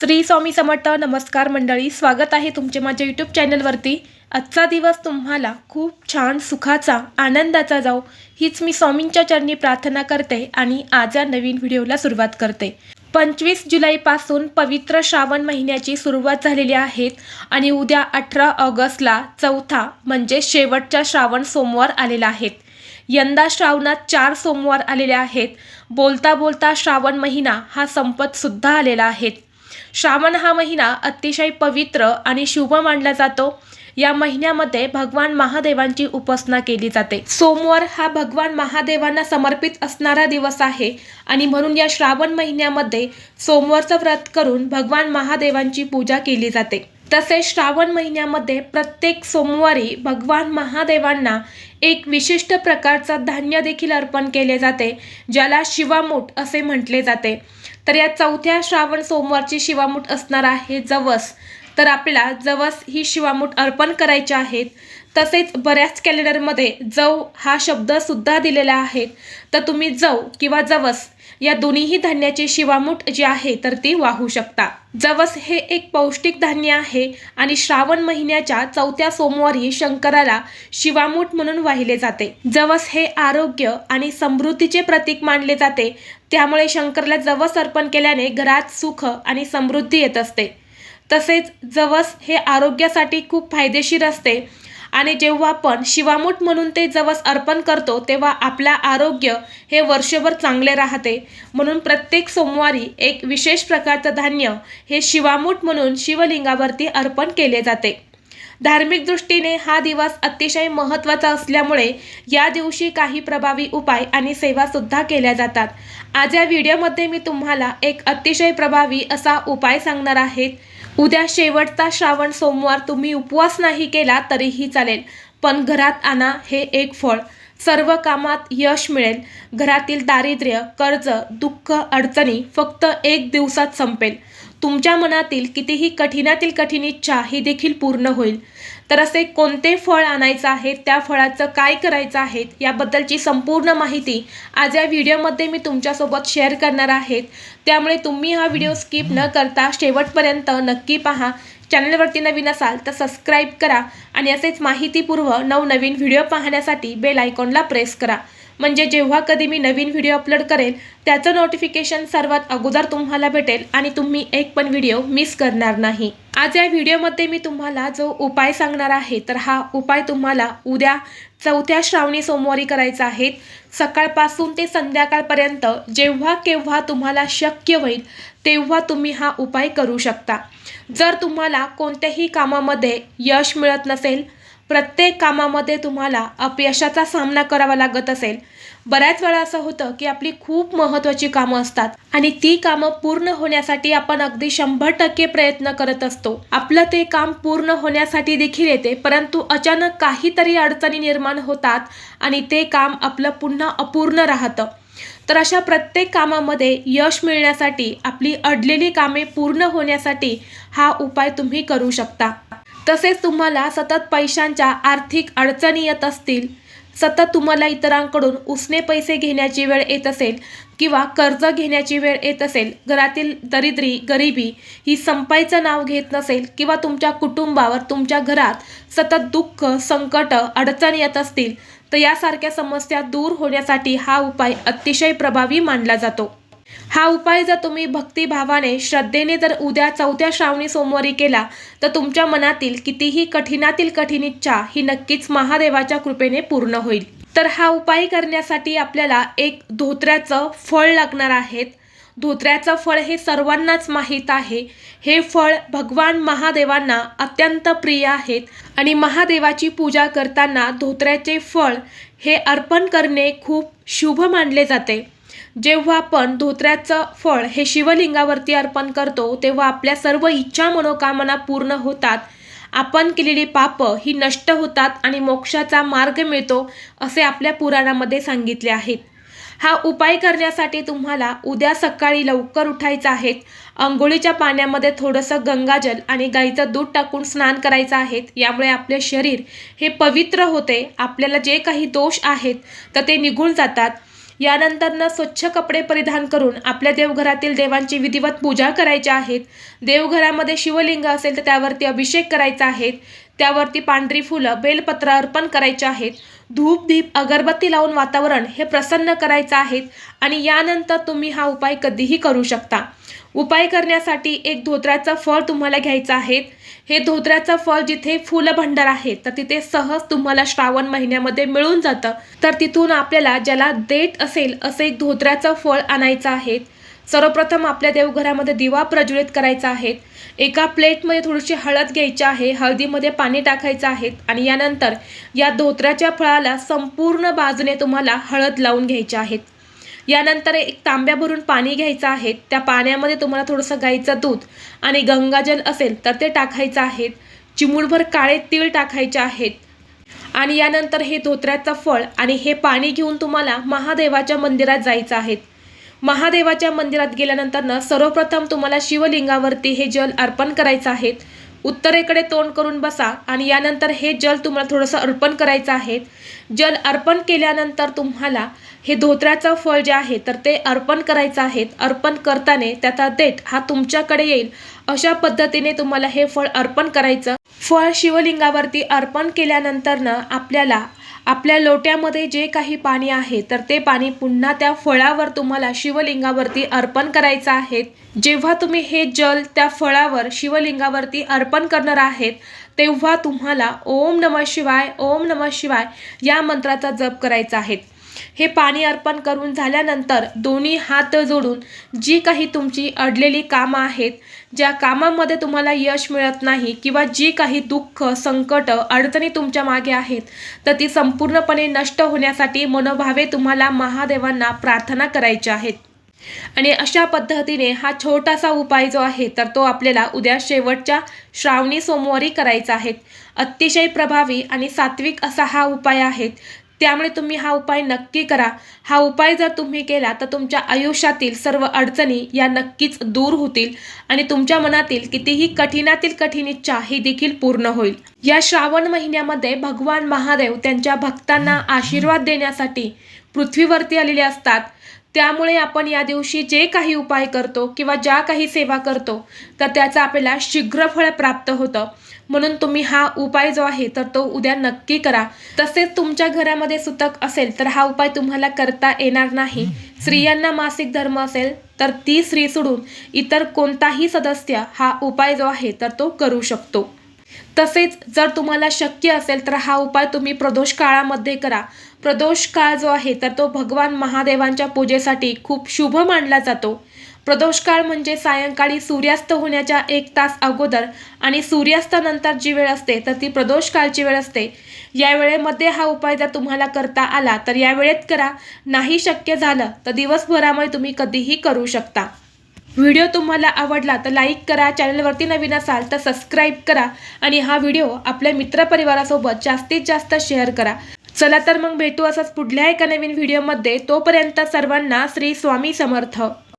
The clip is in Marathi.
श्री स्वामी समर्थ नमस्कार मंडळी स्वागत आहे तुमचे माझ्या यूट्यूब चॅनलवरती आजचा दिवस तुम्हाला खूप छान सुखाचा आनंदाचा जाऊ हीच मी स्वामींच्या चरणी प्रार्थना करते आणि आज या नवीन व्हिडिओला सुरुवात करते. पंचवीस जुलैपासून पवित्र श्रावण महिन्याची सुरुवात झालेली आहेत आणि उद्या अठरा ऑगस्टला चौथा म्हणजे शेवटचा श्रावण सोमवार आलेला आहेत यंदा श्रावणात चार सोमवार आलेले आहेत. बोलता बोलता श्रावण महिना हा संपतसुद्धा आलेला आहे. श्रावण हा महिना अतिशय पवित्र आणि शुभ मानला जातो. या महिन्यामध्ये भगवान महादेवांची उपासना केली जाते. सोमवार हा भगवान महादेवांना समर्पित असणारा दिवस आहे आणि म्हणून या श्रावण महिन्यामध्ये सोमवारचं व्रत करून भगवान महादेवांची पूजा केली जाते. तसेच श्रावण महिन्यामध्ये प्रत्येक सोमवारी भगवान महादेवांना एक विशिष्ट प्रकारचं धान्य देखील अर्पण केले जाते ज्याला शिवामूठ असे म्हटले जाते. तर या चौथ्या श्रावण सोमवारची शिवामूठ असणार आहे जवस. तर आपल्याला जवस ही शिवामूठ अर्पण करायची आहेत. तसेच बऱ्याच कॅलेंडरमध्ये जव हा शब्द सुद्धा दिलेला आहे. तर तुम्ही जव किंवा जवस या दोन्हीही धान्याची शिवामूठ जी आहे तर ती वाहू शकता. जवस हे एक पौष्टिक धान्य आहे आणि श्रावण महिन्याच्या चौथ्या सोमवारी शंकराला शिवामूठ म्हणून वाहिले जाते. जवस हे आरोग्य आणि समृद्धीचे प्रतीक मानले जाते. त्यामुळे शंकरला जवस अर्पण केल्याने घरात सुख आणि समृद्धी येत असते. तसेच जवस हे आरोग्यासाठी खूप फायदेशीर असते आणि जेव्हा आपण शिवामूठ म्हणून ते जवस अर्पण करतो तेव्हा आपला आरोग्य हे वर्षभर चांगले राहते. म्हणून प्रत्येक सोमवारी एक विशेष प्रकारचं धान्य हे शिवामूठ म्हणून शिवलिंगावरती अर्पण केले जाते. धार्मिक दृष्टीने हा दिवस अतिशय महत्त्वाचा असल्यामुळे या दिवशी काही प्रभावी उपाय आणि सेवासुद्धा केल्या जातात. आज या व्हिडिओमध्ये मी तुम्हाला एक अतिशय प्रभावी असा उपाय सांगणार आहे. उद्या शेवटचा श्रावण सोमवार तुम्ही उपवास नाही केला तरीही चालेल पण घरात आणा हे एक फळ. सर्व कामात यश मिळेल. घरातील दारिद्र्य कर्ज दुःख अडचणी फक्त एक दिवसात संपेल. तुमच्या मनातील कितीही कठीणातील कठीण इच्छा ही देखील पूर्ण होईल. तर असे कोणते फळ आणायचं आहे त्या फळाचं काय करायचं आहे याबद्दलची संपूर्ण माहिती आज या व्हिडिओमध्ये मी तुमच्यासोबत शेअर करणार आहेत त्यामुळे तुम्ही हा व्हिडिओ स्किप न करता शेवटपर्यंत नक्की पहा. चॅनलवरती नवीन असाल तर सबस्क्राईब करा आणि असेच माहितीपूर्व नवनवीन व्हिडिओ पाहण्यासाठी बेल आयकॉनला प्रेस करा. म्हणजे जेव्हा कधी मी नवीन व्हिडिओ अपलोड करेल त्याचं नोटिफिकेशन सर्वात अगोदर तुम्हाला भेटेल आणि तुम्ही एक पण व्हिडिओ मिस करणार नाही. आज या व्हिडिओमध्ये मी तुम्हाला जो उपाय सांगणार आहे तर हा उपाय तुम्हाला उद्या चौथ्या श्रावणी सोमवारी करायचा आहे. सकाळपासून ते संध्याकाळपर्यंत जेव्हा केव्हा तुम्हाला शक्य होईल तेव्हा तुम्ही हा उपाय करू शकता. जर तुम्हाला कोणत्याही कामामध्ये यश मिळत नसेल प्रत्येक कामामध्ये तुम्हाला अपयशाचा सामना करावा लागत असेल बऱ्याच वेळा असं होतं की आपली खूप महत्त्वाची कामं असतात आणि ती कामं पूर्ण होण्यासाठी आपण अगदी शंभर टक्के प्रयत्न करत असतो. आपलं ते काम पूर्ण होण्यासाठी देखील येते परंतु अचानक काहीतरी अडचणी निर्माण होतात आणि ते काम आपलं पुन्हा अपूर्ण राहतं. तर अशा प्रत्येक कामामध्ये यश मिळण्यासाठी आपली अडलेली कामे पूर्ण होण्यासाठी हा उपाय तुम्ही करू शकता. तसेच तुम्हाला सतत पैशांच्या आर्थिक अडचणी येत असतील सतत तुम्हाला इतरांकडून उसने पैसे घेण्याची वेळ येत असेल किंवा कर्ज घेण्याची वेळ येत असेल घरातील दरिद्री गरिबी ही संपायचं नाव घेत नसेल किंवा तुमच्या कुटुंबावर तुमच्या घरात सतत दुःख संकट अडचण येत असतील तर यासारख्या समस्या दूर होण्यासाठी हा उपाय अतिशय प्रभावी मानला जातो. हा उपाय जर तुम्ही भक्तिभावाने श्रद्धेने जर उद्या चौथ्या श्रावणी सोमवारी केला तर तुमच्या मनातील कितीही कठीणातील कठीण इच्छा ही नक्कीच महादेवाच्या कृपेने पूर्ण होईल. तर हा उपाय करण्यासाठी आपल्याला एक धोत्र्याचं फळ लागणार आहेत धोत्र्याचं फळ हे सर्वांनाच माहीत आहे. हे फळ भगवान महादेवांना अत्यंत प्रिय आहेत आणि महादेवाची पूजा करताना धोत्र्याचे फळ हे अर्पण करणे खूप शुभ मानले जाते. जेव्हा आपण धोत्र्याचं फळ हे शिवलिंगावरती अर्पण करतो तेव्हा आपल्या सर्व इच्छा मनोकामना पूर्ण होतात. आपण केलेली पापं ही नष्ट होतात आणि मोक्षाचा मार्ग मिळतो असे आपल्या पुराणामध्ये सांगितले आहेत हा उपाय करण्यासाठी तुम्हाला उद्या सकाळी लवकर उठायचं आहे. अंघोळीच्या पाण्यामध्ये थोडंसं गंगाजल आणि गाईचं दूध टाकून स्नान करायचं आहे. यामुळे आपले शरीर हे पवित्र होते. आपल्याला जे काही दोष आहेत तर ते निघून जातात. यानंतरनं स्वच्छ कपडे परिधान करून आपल्या देवघरातील देवांची विधिवत पूजा करायची आहेत. देवघरामध्ये शिवलिंग असेल तर त्यावरती अभिषेक करायचा आहे. त्यावरती पांढरी फुलं बेलपत्र अर्पण करायचे आहेत. धूप दीप अगरबत्ती लावून वातावरण हे प्रसन्न करायचं आहे आणि यानंतर तुम्ही हा उपाय कधीही करू शकता. उपाय करण्यासाठी एक धोत्र्याचं फळ तुम्हाला घ्यायचं आहे हे धोत्र्याचं फळ जिथे फुलभंडार आहे तर तिथे सहज तुम्हाला श्रावण महिन्यामध्ये मिळून जातं. तर तिथून आपल्याला ज्याला देठ असेल असं एक धोत्र्याचं फळ आणायचं आहे. सर्वप्रथम आपल्या देवघरामध्ये दिवा प्रज्वलित करायचा आहे. एका प्लेटमध्ये थोडीशी हळद घ्यायची आहे हळदीमध्ये पाणी टाकायचं आहे आणि यानंतर या धोत्र्याच्या फळाला संपूर्ण बाजूने तुम्हाला हळद लावून घ्यायची आहेत यानंतर एक तांब्या भरून पाणी घ्यायचं आहे. त्या पाण्यामध्ये तुम्हाला थोडंसं गाईचं दूध आणि गंगाजल असेल तर ते टाकायचं आहे. चिमूटभर काळे तीळ टाकायचे आहेत आणि यानंतर हे धोत्र्याचं फळ आणि हे पाणी घेऊन तुम्हाला महादेवाच्या मंदिरात जायचं आहे. महादेवाच्या मंदिरात गेल्यानंतरनं सर्वप्रथम तुम्हाला शिवलिंगावरती हे जल अर्पण करायचं आहे. उत्तरेकडे तोंड करून बसा आणि यानंतर हे जल तुम्हाला थोडंसं अर्पण करायचं आहे. जल अर्पण केल्यानंतर तुम्हाला हे धोत्र्याचं फळ जे आहे तर ते अर्पण करायचं आहे. अर्पण करताना त्याचा देठ हा तुमच्याकडे येईल. अशा पद्धतीने तुम्हाला हे फळ अर्पण करायचं. फळ शिवलिंगावरती अर्पण केल्यानंतरनं आपल्याला आपल्या लोट्यामध्ये जे काही पाणी आहे तर ते पाणी पुन्हा त्या फळावर तुम्हाला शिवलिंगावरती अर्पण करायचं आहे. जेव्हा तुम्ही हे जल त्या फळावर शिवलिंगावरती अर्पण करणार आहेत तेव्हा तुम्हाला ओम नमः शिवाय ओम नमः शिवाय या मंत्राचा जप करायचा आहे. हे पाणी अर्पण करून झाल्यानंतर दोन्ही हात जोडून जी काही तुमची अडलेली कामं आहेत ज्या कामामध्ये तुम्हाला यश मिळत नाही किंवा जी काही दुःख संकट अडचणी तुमच्या मागे आहेत तर ती संपूर्णपणे नष्ट होण्यासाठी मनोभावे तुम्हाला महादेवांना प्रार्थना करायच्या आहेत. आणि अशा पद्धतीने हा छोटासा उपाय जो आहे तर तो आपल्याला उद्या शेवटच्या श्रावणी सोमवारी करायचा आहे. अतिशय प्रभावी आणि सात्विक असा हा उपाय आहे त्यामुळे तुम्ही हा उपाय नक्की करा. हा उपाय जर तुम्ही केला तर तुमच्या आयुष्यातील सर्व अडचणी या नक्कीच दूर होतील आणि तुमच्या मनातील कितीही कठीणातील कठीण इच्छा ही देखील पूर्ण होईल. या श्रावण महिन्यामध्ये भगवान महादेव त्यांच्या भक्तांना आशीर्वाद देण्यासाठी पृथ्वीवरती आलेले असतात. त्यामुळे आपण या दिवशी जे काही उपाय करतो किंवा ज्या काही सेवा करतो तर त्याचं आपल्याला शीघ्र फळ प्राप्त होतं. म्हणून तुम्ही हा उपाय जो आहे तर तो उद्या नक्की करा. तसेच तुमच्या घरामध्ये सुतक असेल तर हा उपाय तुम्हाला करता येणार नाही. स्त्रियांना मासिक धर्म असेल तर ती स्त्री सोडून इतर कोणताही सदस्य हा उपाय जो आहे तर तो करू शकतो. तसेच जर तुम्हाला शक्य असेल तर हा उपाय तुम्ही प्रदोष काळामध्ये करा. प्रदोष काळ जो आहे तर तो भगवान महादेवांच्या पूजेसाठी खूप शुभ मानला जातो. प्रदोष काळ म्हणजे सायंकाळी सूर्यास्त होण्याच्या एक तास अगोदर आणि सूर्यास्तानंतर जी वेळ असते तर ती प्रदोष काळची वेळ असते. या वेळेमध्ये हा उपाय जर तुम्हाला करता आला तर या वेळेत करा. नाही शक्य झालं तर दिवसभरामुळे तुम्ही कधीही करू शकता. व्हिडिओ तुम्हाला आवडला तर लाईक करा. चॅनलवरती नवीन असाल तर सबस्क्राईब करा. आणि हा व्हिडिओ आपल्या मित्रपरिवारासोबत जास्तीत जास्त शेअर करा. चला तर मग भेटू असंच पुढल्या एका नवीन व्हिडिओमध्ये. तोपर्यंत सर्वांना श्री स्वामी समर्थ.